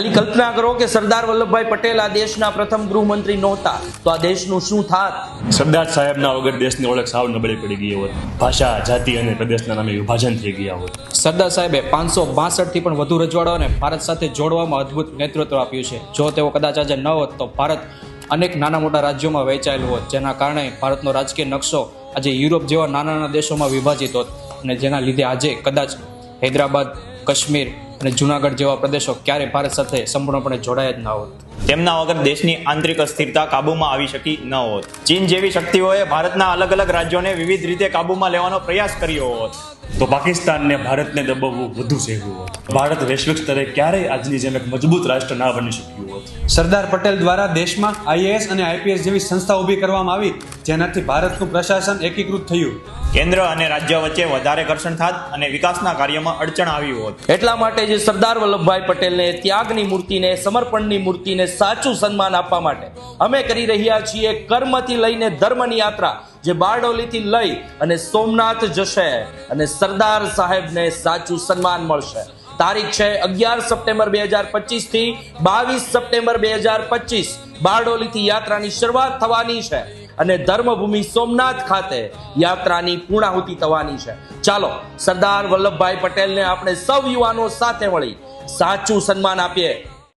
ખાલી કલ્પના કરો કે સરદાર વલ્લભભાઈ પટેલ આ દેશના પ્રથમ ગૃહમંત્રી નહોતા. તો આ દેશનું શું થાત? સરદાર સાહેબના વગર દેશની ઓળખ સાવ નબળી પડી ગઈ હોત. ભાષા જાતિ અને પ્રદેશના નામે વિભાજન થઈ ગયા હોત. સરદાર સાહેબે પાંચસો બાસઠથી પણ વધુ રજવાડાઓને ભારત સાથે જોડવામાં અદ્ભુત નેતૃત્વ આપ્યું છે. જો તેઓ કદાચ આજે ન હોત તો ભારત અનેક નાના મોટા રાજ્યોમાં વહેંચાયેલું હોત જેના કારણે ભારતનો રાજકીય નકશો આજે યુરોપ જેવા નાના નાના દેશોમાં વિભાજિત હોત. અને જેના લીધે આજે કદાચ હૈદરાબાદ કાશ્મીર અને જુનાગઢ જેવા પ્રદેશો ક્યારે ભારત સાથે સંપૂર્ણપણે જોડાયા જ ન હોત. તેમના વગર દેશની આંતરિક અસ્થિરતા કાબૂમાં આવી શકી ન હોત. ચીન જેવી શક્તિઓએ ભારતના અલગ અલગ રાજ્યોને વિવિધ રીતે કાબૂમાં લેવાનો પ્રયાસ કર્યો હોત. તો પાકિસ્તાનને ભારતને દબાવવું વધુ સહેલું હોત. ભારત વૈશ્વિક સ્તરે ક્યારેય આજની જેમ એક મજબૂત રાષ્ટ્ર ના બની શક્યું હોત. સરદાર પટેલ દ્વારા દેશમાં આઈએએસ અને આઈપીએસ જેવી સંસ્થા ઊભી કરવામાં આવી જેનાથી ભારતનું પ્રશાસન એકીકૃત થયું. કેન્દ્ર અને રાજ્ય વચ્ચે વધારે ઘર્ષણ થાત અને વિકાસના કાર્યમાં અડચણ આવી હોત. એટલા માટે જે સરદાર વલ્લભભાઈ પટેલને ત્યાગની મૂર્તિને, સમર્પણની મૂર્તિને સાચું સન્માન આપવા માટે અમે કરી રહ્યા છીએ કર્મથી લઈને ધર્મની યાત્રા, જે બારડોલીથી લઈ અને સોમનાથ જશે અને સરદાર સાહેબને સાચું સન્માન મળશે. તારીખ છે અગિયાર સપ્ટેમ્બર બે હજાર પચીસથી બાવીસ સપ્ટેમ્બર બે હજાર પચીસ. બારડોલીથી યાત્રાની શરૂઆત થવાની છે. અને ધર્મભૂમિ સોમનાથ ખાતે યાત્રાની પૂર્ણાહુતિ થવાની છે. ચાલો, સરદાર વલ્લભભાઈ પટેલને આપણે સૌ યુવાનો સાથે મળી સાચું સન્માન આપીએ.